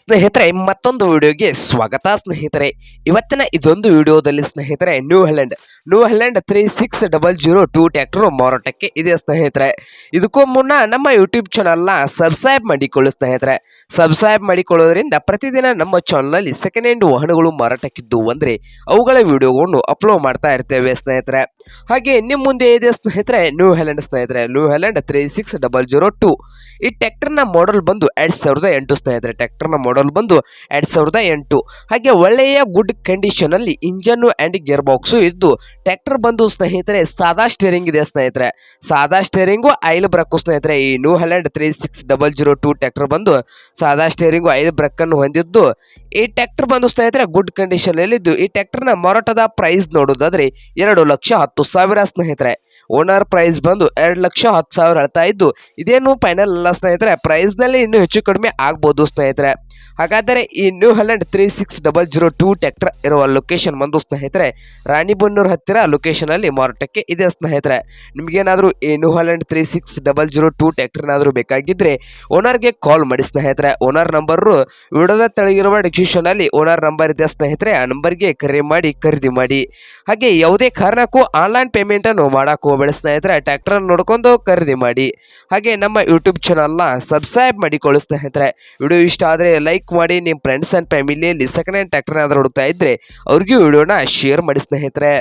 ಸ್ನೇಹಿತರೆ ಮತ್ತೊಂದು ವಿಡಿಯೋಗೆ ಸ್ವಾಗತ ಸ್ನೇಹಿತರೆ. ಇವತ್ತಿನ ಇದೊಂದು ವಿಡಿಯೋದಲ್ಲಿ ಸ್ನೇಹಿತರೆ New Holland New Holland three six double zero two tractor ಮಾರಾಟಕ್ಕೆ ಇದೆ ಸ್ನೇಹಿತರೆ. ಇದಕ್ಕೂ ಮುನ್ನ ನಮ್ಮ ಯೂಟ್ಯೂಬ್ ಚಾನಲ್ನ ಸಬ್ಸ್ಕ್ರೈಬ್ ಮಾಡಿಕೊಳ್ಳಿ ಸ್ನೇಹಿತರೆ. ಸಬ್ಸ್ಕ್ರೈಬ್ ಮಾಡಿಕೊಳ್ಳೋದ್ರಿಂದ ಪ್ರತಿದಿನ ನಮ್ಮ ಚಾನಲ್ನಲ್ಲಿ ಸೆಕೆಂಡ್ ಹ್ಯಾಂಡ್ ವಾಹನಗಳು ಮಾರಾಟಕ್ಕಿದ್ದು ಅಂದರೆ ಅವುಗಳ ವಿಡಿಯೋಗಳನ್ನು ಅಪ್ಲೋಡ್ ಮಾಡ್ತಾ ಇರ್ತೇವೆ ಸ್ನೇಹಿತರೆ. ಹಾಗೆ ನಿಮ್ಮ ಮುಂದೆ ಇದೆ ಸ್ನೇಹಿತರೆ ನ್ಯೂ ಹೆಲೆಂಡ್ ಸ್ನೇಹಿತರೆ. New Holland three six double zero two ಈ ಟ್ಯಾಕ್ಟರ್ನ ಮಾಡೆಲ್ ಬಂದು ಎರಡ್ ಸಾವಿರದ ಎಂಟು ಸ್ನೇಹಿತರೆ. ಟ್ಯಾಕ್ಟರ್ನ ಮಾಡೆಲ್ ಬಂದು ಎರಡ್ ಸಾವಿರದ ಎಂಟು. ಹಾಗೆ ಒಳ್ಳೆಯ ಗುಡ್ ಕಂಡೀಷನ್ ಅಲ್ಲಿ ಆ್ಯಂಡ್ ಗೇರ್ ಬಾಕ್ಸು ಇದ್ದು ಟ್ರ್ಯಾಕ್ಟರ್ ಬಂದು ಸ್ನೇಹಿತರೆ, ಸಾದಾ ಸ್ಟೇರಿಂಗ್ ಇದೆ ಸ್ನೇಹಿತರೆ. ಸಾದಾ ಸ್ಟೇರಿಂಗು ಐಲ್ ಬ್ರಕ್ಕು ಸ್ನೇಹಿತರೆ, ಈ new Holland three six double zero two tractor ಬಂದು ಸಾದಾ ಸ್ಟೇರಿಂಗು ಐಲ್ ಬ್ರಕ್ ಅನ್ನು ಹೊಂದಿದ್ದು, ಈ ಟ್ರ್ಯಾಕ್ಟರ್ ಬಂದು ಸ್ನೇಹಿತರೆ ಗುಡ್ ಕಂಡೀಷನ್ ಅಲ್ಲಿದ್ದು ಈ ಟ್ರ್ಯಾಕ್ಟರ್ನ ಮಾರಾಟದ ಪ್ರೈಸ್ ನೋಡೋದಾದ್ರೆ ಎರಡು ಲಕ್ಷ ಹತ್ತು ಸಾವಿರ ಸ್ನೇಹಿತರೆ. ಓನರ್ ಪ್ರೈಸ್ ಬಂದು ಎರಡು ಲಕ್ಷ ಹತ್ತು ಸಾವಿರ ಹೇಳ್ತಾ ಇದ್ದು, ಇದೇನು ಫೈನಲ್ ಅಲ್ಲ ಸ್ನೇಹಿತರೆ ಪ್ರೈಸ್ನಲ್ಲಿ ಇನ್ನೂ ಹೆಚ್ಚು ಕಡಿಮೆ ಆಗ್ಬೋದು ಸ್ನೇಹಿತರೆ. ಹಾಗಾದರೆ ಈ new Holland three six double zero two tractor ಇರುವ ಲೊಕೇಶನ್ ಬಂದು ಸ್ನೇಹಿತರೆ ರಾಣಿಬೆನ್ನೂರು ಹತ್ತಿರ ಲೊಕೇಶನ್ ಅಲ್ಲಿ ಮಾರಾಟಕ್ಕೆ ಇದೆ ಸ್ನೇಹಿತರೆ. ನಿಮಗೇನಾದರೂ ಈ new Holland three six double zero two ಟ್ಯಾಕ್ಟರ್ನಾದರೂ ಬೇಕಾಗಿದ್ರೆ ಓನರ್ಗೆ ಕಾಲ್ ಮಾಡಿ ಸ್ನೇಹಿತರೆ. ಓನರ್ ನಂಬರು ವಿಡೋದ ತೆಳಗಿರುವ ಡಿಸ್ಕ್ರಿಪ್ಷನ್ ಅಲ್ಲಿ ಓನರ್ ನಂಬರ್ ಇದೆ ಸ್ನೇಹಿತರೆ. ಆ ನಂಬರ್ಗೆ ಕರೆ ಮಾಡಿ, ಖರೀದಿ ಮಾಡಿ. ಹಾಗೆ ಯಾವುದೇ ಕಾರಣಕ್ಕೂ ಆನ್ಲೈನ್ ಪೇಮೆಂಟ್ ಅನ್ನು ಮಾಡಕ್ ಹೋಗಬೇಡಿ ಸ್ನೇಹಿತರೆ. ಟ್ಯಾಕ್ಟರ್ ನೋಡ್ಕೊಂಡು ಖರೀದಿ ಮಾಡಿ. ಹಾಗೆ ನಮ್ಮ ಯೂಟ್ಯೂಬ್ ಚಾನಲ್ನ ಸಬ್ಸ್ಕ್ರೈಬ್ ಮಾಡಿಕೊಳ್ಳಿ ಸ್ನೇಹಿತರೆ. ವಿಡಿಯೋ ಇಷ್ಟ ಆದರೆ ಲೈಕ್ ಮಾಡಿ ನಿಮ್ಮ ಫ್ರೆಂಡ್ಸ್ ಆ್ಯಂಡ್ ಫ್ಯಾಮಿಲಿಯಲ್ಲಿ ಸೆಕೆಂಡ್ ಹ್ಯಾಂಡ್ ಟ್ರ್ಯಾಕ್ಟರ್ ಏನಾದರೂ ಹುಡುಕ್ತಾ ಇದ್ರೆ ಅವ್ರಿಗೂ ವಿಡಿಯೋನ ಶೇರ್ ಮಾಡಿ ಸ್ನೇಹಿತರೆ.